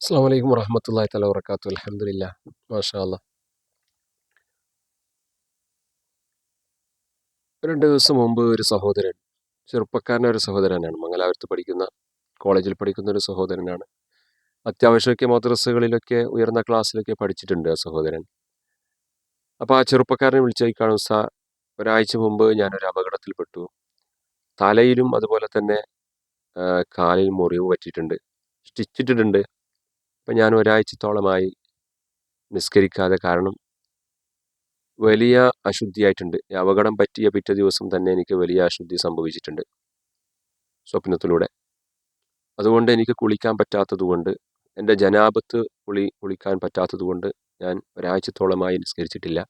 അസ്സാം വലൈക്കും വറഹമത്തല്ലാ തല വർക്കാത്തു അലഹമില്ല മാഷാല്ല രണ്ട് ദിവസം മുമ്പ് ഒരു സഹോദരൻ ചെറുപ്പക്കാരന്റെ ഒരു സഹോദരനാണ്. മംഗലാപുരത്ത് പഠിക്കുന്ന കോളേജിൽ പഠിക്കുന്ന ഒരു സഹോദരനാണ്. അത്യാവശ്യമൊക്കെ മദ്രസകളിലൊക്കെ ഉയർന്ന ക്ലാസ്സിലൊക്കെ പഠിച്ചിട്ടുണ്ട് ആ സഹോദരൻ. അപ്പോൾ ആ ചെറുപ്പക്കാരനെ വിളിച്ചായി കാണും ഒരാഴ്ച മുമ്പ് ഞാനൊരു അപകടത്തിൽപ്പെട്ടു. തലയിലും അതുപോലെ തന്നെ കാലിൽ മുറിവ് പറ്റിയിട്ടുണ്ട്. സ്റ്റിച്ചിട്ടിട്ടുണ്ട്. അപ്പം ഞാൻ ഒരാഴ്ചത്തോളമായി നിസ്കരിക്കാതെ കാരണം വലിയ അശുദ്ധിയായിട്ടുണ്ട് അപകടം പറ്റിയ പിറ്റേ ദിവസം തന്നെ എനിക്ക് വലിയ അശുദ്ധി സംഭവിച്ചിട്ടുണ്ട് സ്വപ്നത്തിലൂടെ. അതുകൊണ്ട് എനിക്ക് കുളിക്കാൻ പറ്റാത്തതുകൊണ്ട് എന്റെ ജനാപത്ത് കുളി കുളിക്കാൻ പറ്റാത്തതുകൊണ്ട് ഞാൻ ഒരാഴ്ചത്തോളമായി നിസ്കരിച്ചിട്ടില്ല.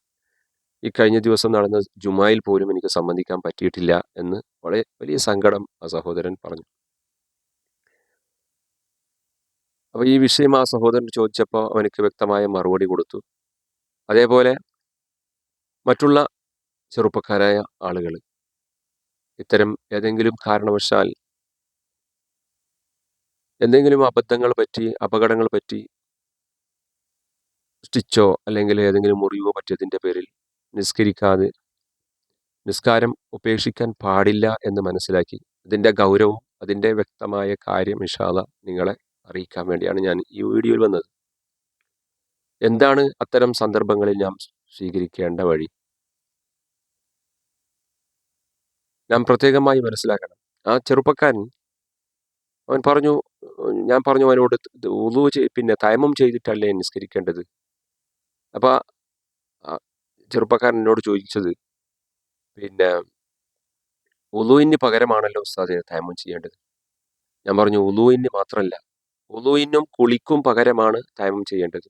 ഈ കഴിഞ്ഞ ദിവസം നടന്ന ജുമായിൽ പോലും എനിക്ക് സംബന്ധിക്കാൻ പറ്റിയിട്ടില്ല എന്ന് വളരെ വലിയ സങ്കടം ആ സഹോദരൻ പറഞ്ഞു. അപ്പോൾ ഈ വിഷയം ആ സഹോദരൻ ചോദിച്ചപ്പോൾ അവനക്ക് വ്യക്തമായ മറുപടി കൊടുത്തു. അതേപോലെ മറ്റുള്ള ചെറുപ്പക്കാരായ ആളുകൾ ഇത്തരം ഏതെങ്കിലും കാരണവശാൽ എന്തെങ്കിലും അബദ്ധങ്ങൾ പറ്റി അപകടങ്ങൾ പറ്റി സ്റ്റിച്ചോ അല്ലെങ്കിൽ ഏതെങ്കിലും മുറിവോ പറ്റിയതിന്റെ പേരിൽ നിസ്കരിക്കാതെ നിസ്കാരം ഉപേക്ഷിക്കാൻ പാടില്ല എന്ന് മനസ്സിലാക്കി. അതിന്റെ ഗൗരവം അതിന്റെ വ്യക്തമായ കാര്യം ഇഷാദ നിങ്ങളെ അറിയിക്കാൻ വേണ്ടിയാണ് ഞാൻ ഈ വീഡിയോയിൽ വന്നത്. എന്താണ് അത്തരം സന്ദർഭങ്ങളിൽ നാം സ്വീകരിക്കേണ്ട വഴി? നാം പ്രത്യേകമായി മനസ്സിലാക്കണം. ആ ചെറുപ്പക്കാരൻ അവൻ പറഞ്ഞു ഞാൻ പറഞ്ഞു അവനോട് ഉതു പിന്നെ തയമം ചെയ്തിട്ടല്ലേ നിസ്കരിക്കേണ്ടത്? അപ്പോൾ ചെറുപ്പക്കാരൻ എന്നോട് ചോദിച്ചത് പിന്നെ ഉലുവിന് പകരമാണല്ലോ ഉസ്താദെ തയമം ചെയ്യേണ്ടത്? ഞാൻ പറഞ്ഞു ഉലുവിന് മാത്രമല്ല ഉളുവിനും കുളിക്കും പകരമാണ് തയമം ചെയ്യേണ്ടത്.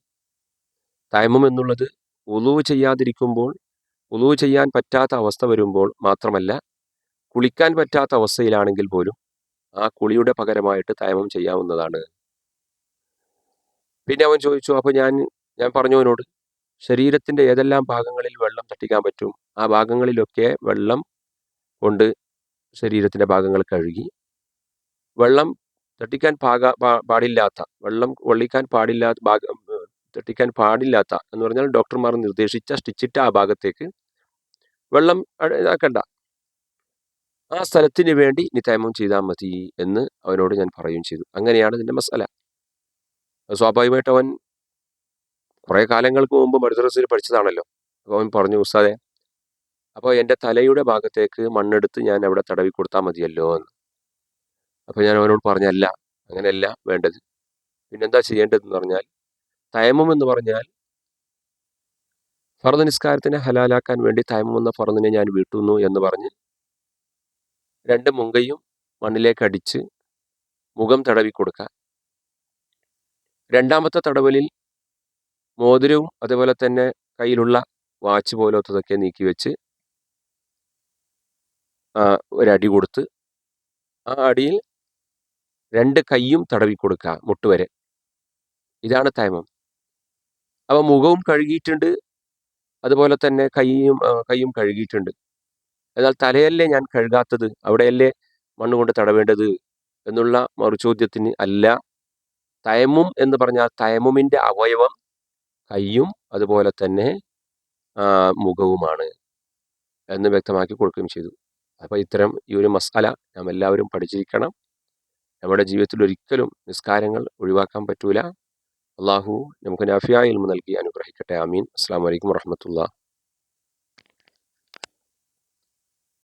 തയമം എന്നുള്ളത് ഉലുവ് ചെയ്യാതിരിക്കുമ്പോൾ ഉലുവ് ചെയ്യാൻ പറ്റാത്ത അവസ്ഥ വരുമ്പോൾ മാത്രമല്ല കുളിക്കാൻ പറ്റാത്ത അവസ്ഥയിലാണെങ്കിൽ പോലും ആ കുളിയുടെ പകരമായിട്ട് തയമം ചെയ്യാവുന്നതാണ്. പിന്നെ അവൻ ചോദിച്ചു അപ്പോൾ ഞാൻ ഞാൻ പറഞ്ഞവനോട് ശരീരത്തിന്റെ ഏതെല്ലാം ഭാഗങ്ങളിൽ വെള്ളം തട്ടിക്കാൻ പറ്റും? ആ ഭാഗങ്ങളിലൊക്കെ വെള്ളം കൊണ്ട് ശരീരത്തിന്റെ ഭാഗങ്ങൾ കഴുകി വെള്ളം തട്ടിക്കാൻ പാക പാടില്ലാത്ത വെള്ളം കൊള്ളിക്കാൻ പാടില്ലാത്ത തട്ടിക്കാൻ പാടില്ലാത്ത എന്ന് പറഞ്ഞാൽ ഡോക്ടർമാർ നിർദ്ദേശിച്ച സ്റ്റിച്ചിട്ട ആ ഭാഗത്തേക്ക് വെള്ളം ഇതാക്കണ്ട. ആ സ്ഥലത്തിന് വേണ്ടി നിത്തായ്മം ചെയ്താൽ മതി എന്ന് അവനോട് ഞാൻ പറയുകയും ചെയ്തു. അങ്ങനെയാണ് ഇതിന്റെ മസാല. സ്വാഭാവികമായിട്ട് അവൻ കുറേ കാലങ്ങൾക്ക് മുമ്പ് മരുദ്രസിൽ പഠിച്ചതാണല്ലോ. അപ്പോൾ അവൻ പറഞ്ഞു ഉസ്താദെ അപ്പോൾ എന്റെ തലയുടെ ഭാഗത്തേക്ക് മണ്ണെടുത്ത് ഞാൻ അവിടെ തടവി കൊടുത്താൽ മതിയല്ലോ എന്ന്. അപ്പോൾ ഞാൻ അവനോട് പറഞ്ഞല്ല അങ്ങനെയല്ല വേണ്ടത്. പിന്നെന്താ ചെയ്യേണ്ടതെന്ന് പറഞ്ഞാൽ തയമം എന്ന് പറഞ്ഞാൽ ഫർദ് നിസ്കാരത്തിനെ ഹലാലാക്കാൻ വേണ്ടി തയമം എന്ന ഫർദിനെ ഞാൻ വീട്ടുന്നു എന്ന് പറഞ്ഞ് രണ്ട് മുങ്കയും മണ്ണിലേക്ക് അടിച്ച് മുഖം തടവി കൊടുക്കുക. രണ്ടാമത്തെ തടവലിൽ മോതിരവും അതുപോലെ തന്നെ കയ്യിലുള്ള വാച്ച് പോലത്തതൊക്കെ നീക്കി വെച്ച് ഒരടി കൊടുത്ത് ആ അടിയിൽ രണ്ട് കൈയും തടവി കൊടുക്കുക മുട്ടുവരെ. ഇതാണ് തൈമം അപ്പോൾ മുഖവും കഴുകിയിട്ടുണ്ട്. അതുപോലെ തന്നെ കൈയും കൈയും കഴുകിയിട്ടുണ്ട്. എന്നാൽ തലയല്ലേ ഞാൻ കഴുകാത്തത്? അവിടെയല്ലേ മണ്ണ് കൊണ്ട് തടവേണ്ടത്? എന്നുള്ള മറുചോദ്യത്തിന് അല്ല. തയമും എന്ന് പറഞ്ഞാൽ തയമുമിന്റെ അവയവം കൈയും അതുപോലെ തന്നെ മുഖവുമാണ് എന്ന് വ്യക്തമാക്കി കൊടുക്കുകയും ചെയ്തു. അപ്പോൾ ഇത്തരം ഈ ഒരു മസാല നാം എല്ലാവരും പഠിച്ചിരിക്കണം. നമ്മുടെ ജീവിതത്തിൽ ഒരിക്കലും നിസ്കാരങ്ങൾ ഒഴിവാക്കാൻ പറ്റൂല. അള്ളാഹു നമുക്ക് നഫിയായി ഇൽമ നൽകി അനുഗ്രഹിക്കട്ടെ. അമീൻ അസ്സാം വലൈക്കും വർഹമത്തുള്ള